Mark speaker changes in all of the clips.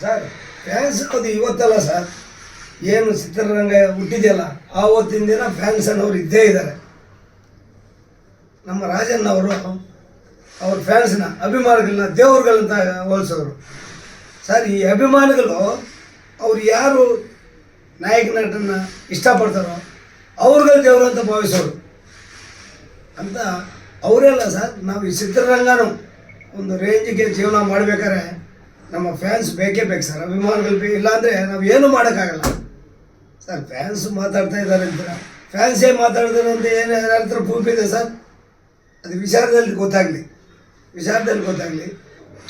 Speaker 1: Sir fans ಅದು ಇವತ್ತಲ್ಲ sir. ಏನು ಚಿತ್ರರಂಗ ಹುಟ್ಟಿದೆಯಲ್ಲ, ಆವತ್ತಿನ ದಿನ ಫ್ಯಾನ್ಸ್ ಅನ್ನೋರು ಇದ್ದೇ ಇದ್ದಾರೆ. ನಮ್ಮ ರಾಜನ್ ಅವರು, ಅವ್ರ ಫ್ಯಾನ್ಸ್ನ ಅಭಿಮಾನಿಗಳನ್ನ ದೇವ್ರುಗಳಂತ ಹೋಲಿಸೋರು. ಸರ್, ಈ ಅಭಿಮಾನಿಗಳು, ಅವ್ರು ಯಾರು ನಾಯಕ ನಟನ ಇಷ್ಟಪಡ್ತಾರೋ, ಅವ್ರುಗಳು ದೇವರು ಅಂತ ಭಾವಿಸೋರು. ಅಂತ ಅವರೆಲ್ಲ ಸರ್, ನಾವು ಈ ಚಿತ್ರರಂಗನೂ ಒಂದು ರೇಂಜಿಗೆ ಜೀವನ ಮಾಡಬೇಕಾದ್ರೆ ನಮ್ಮ ಫ್ಯಾನ್ಸ್ ಬೇಕೇ ಬೇಕು ಸರ್ ಅಭಿಮಾನಿಗಳು ಬೇಕು ಇಲ್ಲಾಂದರೆ ನಾವು ಏನು ಮಾಡೋಕ್ಕಾಗಲ್ಲ. ಸರ್ ಫ್ಯಾನ್ಸ್ ಮಾತಾಡ್ತಾ ಇದ್ದಾರೆ ಅಂತೀರ ಫ್ಯಾನ್ಸೇ ಮಾತಾಡಿದ್ರೆ ಅಂತ ಏನು ಹತ್ರ ಪ್ರೂಫ್ ಇದೆ ಸರ್ ಅದು ವಿಚಾರದಲ್ಲಿ ಗೊತ್ತಾಗಲಿ. ವಿಚಾರದಲ್ಲಿ ಗೊತ್ತಾಗಲಿ.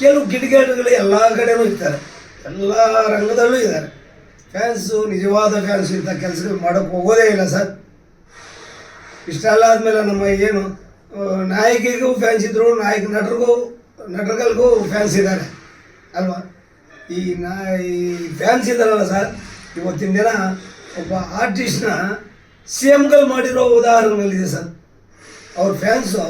Speaker 1: ಕೆಲವು ಕಿಡಿಗೇಡಿಗಳು ಎಲ್ಲ ಕಡೆಯೂ ಇರ್ತಾರೆ. ಎಲ್ಲ ರಂಗದಲ್ಲೂ ಇದ್ದಾರೆ. ಫ್ಯಾನ್ಸು ನಿಜವಾದ ಫ್ಯಾನ್ಸ್ ಇಂಥ ಕೆಲಸಗಳು ಮಾಡೋಕ್ಕೆ ಹೋಗೋದೇ ಇಲ್ಲ ಸರ್ ಇಷ್ಟೆಲ್ಲ ಆದಮೇಲೆ ನಮ್ಮ ಏನು ನಾಯಕಿಗೂ ಫ್ಯಾನ್ಸ್ ಇದ್ದರು ನಾಯಕ ನಟರಿಗೂ, ನಟರುಗಳಿಗೂ ಫ್ಯಾನ್ಸ್ ಇದ್ದಾರೆ. ಅಲ್ವಾ? ಈ ನಾ ಈ ಫ್ಯಾನ್ಸ್ ಇದ್ದಾರಲ್ಲ ಸರ್ ಇವತ್ತಿನ ದಿನ ಒಬ್ಬ ಆರ್ಟಿಸ್ಟ್ನ ಸಿ ಎಮ್ಗಳು ಮಾಡಿರೋ ಉದಾಹರಣೆಗಳಿದೆ ಸರ್ ಅವ್ರ ಫ್ಯಾನ್ಸು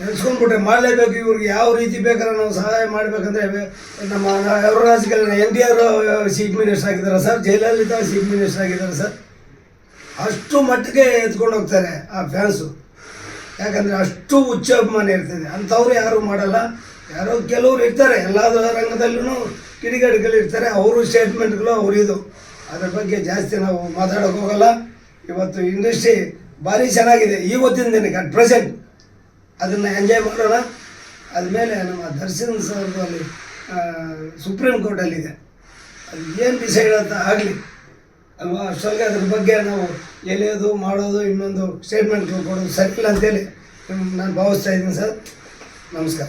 Speaker 1: ನೆನೆಸ್ಕೊಂಡ್ಬಿಟ್ರೆ ಮಾಡಲೇಬೇಕು, ಇವ್ರಿಗೆ ಯಾವ ರೀತಿ ಬೇಕಾದ್ರೆ ನಾವು ಸಹಾಯ ಮಾಡಬೇಕಂದ್ರೆ ನಮ್ಮ ಯುವರಾಜ್ಗಳು N T R chief minister ಆಗಿದ್ದಾರೆ ಸರ್ ಜಯಲಲಿತಾ ಚೀಫ್ ಮಿನಿಸ್ಟರ್ ಆಗಿದ್ದಾರೆ ಸರ್ ಅಷ್ಟು ಮಟ್ಟಿಗೆ ಎತ್ಕೊಂಡು ಹೋಗ್ತಾರೆ ಆ ಫ್ಯಾನ್ಸು ಯಾಕಂದರೆ ಅಷ್ಟು ಉಚ್ಚ ಅಭಿಮಾನ ಇರ್ತದೆ. ಅಂಥವ್ರು ಯಾರೂ ಮಾಡಲ್ಲ. ಯಾರೋ ಕೆಲವ್ರು ಇರ್ತಾರೆ ಎಲ್ಲ ರಂಗದಲ್ಲೂ ಕಿಡಿಗೇಡಿಗಳು ಇರ್ತಾರೆ ಅವರು ಸ್ಟೇಟ್ಮೆಂಟ್ಗಳು ಅವರಿದು ಇದು. ಅದ್ರ ಬಗ್ಗೆ ಜಾಸ್ತಿ ನಾವು ಮಾತಾಡೋಕೆ ಹೋಗಲ್ಲ. ಇವತ್ತು ಇಂಡಸ್ಟ್ರಿ ಭಾರಿ ಚೆನ್ನಾಗಿದೆ. ಇವತ್ತಿನ ದಿನಕ್ಕೆ ಅಟ್ ಪ್ರೆಸೆಂಟ್ ಅದನ್ನು ಎಂಜಾಯ್ ಮಾಡೋಣ. ಅದ್ಮೇಲೆ ನಮ್ಮ ದರ್ಶನ್ ಸರ್ ಅಲ್ಲಿ ಸುಪ್ರೀಂ ಕೋರ್ಟಲ್ಲಿದೆ ಅದು ಏನು ಡಿಸೈಡ್ ಅಂತ ಆಗಲಿ. ಅಲ್ವಾ? ಅಷ್ಟೊಳಗೆ ಅದ್ರ ಬಗ್ಗೆ ನಾವು ಎಳೆಯೋದು, ಮಾಡೋದು, ಇನ್ನೊಂದು ಸ್ಟೇಟ್ಮೆಂಟ್ ಕೊಡೋದು ಸರ್ಕಲ್ ಅಂತೇಳಿ ನಾನು ಭಾವಿಸ್ತಾ ಇದ್ದೀನಿ ಸರ್. ನಮಸ್ಕಾರ.